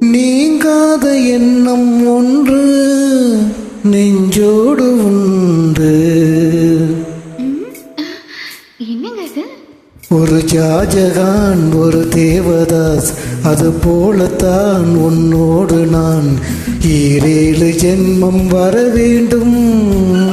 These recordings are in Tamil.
நீங்காத எண்ணம் ஒன்று நெஞ்சோடு உண்டு. ஒரு ஜாஜகான் ஒரு தேவதாஸ் அது போலத்தான் உன்னோடு நான். ஈரேழு ஜென்மம் வர வேண்டும்.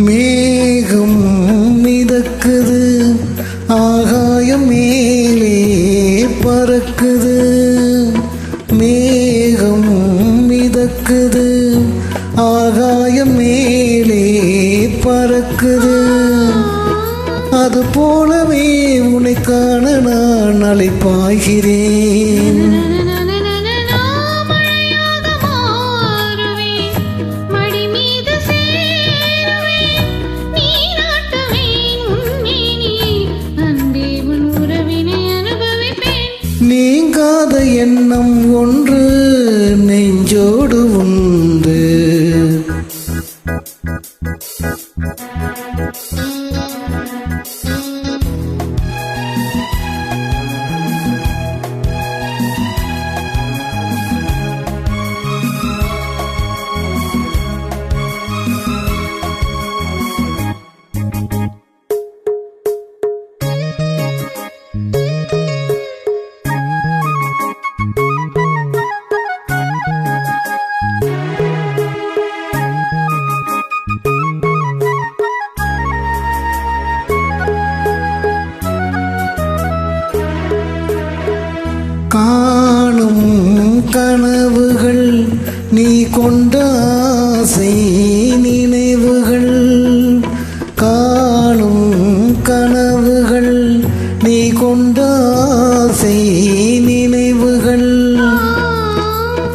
மேகம் மிதக்குது. ஆகாயம் மேலே பறக்குது. மேகம் மிதக்குது. ஆகாயம் மேலே பறக்குது. அது போலவே உன்னை காண நான் அழைப்பாகிறேன். நெஞ்சோடு காணும் கனவுகள் நீ கொண்ட ஆசை நினைவுகள். காணும் கனவுகள் நீ கொண்ட ஆசை நினைவுகள்.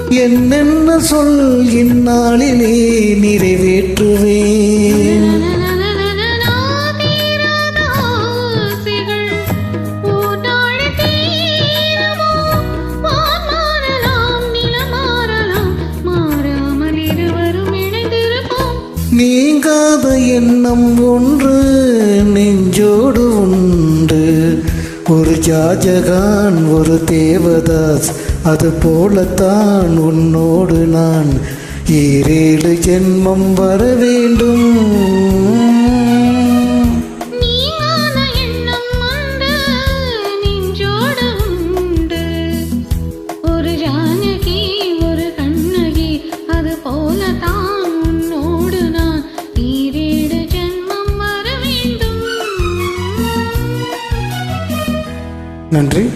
என்னென்ன சொல் இந்நாளிலே நிறைவேற்றுவே? இல்லாத எண்ணம் ஒன்று நெஞ்சோடு உண்டு. ஒரு ஜாஜகான் ஒரு தேவதாஸ் அது போலத்தான் உன்னோடு நான். ஈரேழு ஜென்மம் வர வேண்டும். நன்றி.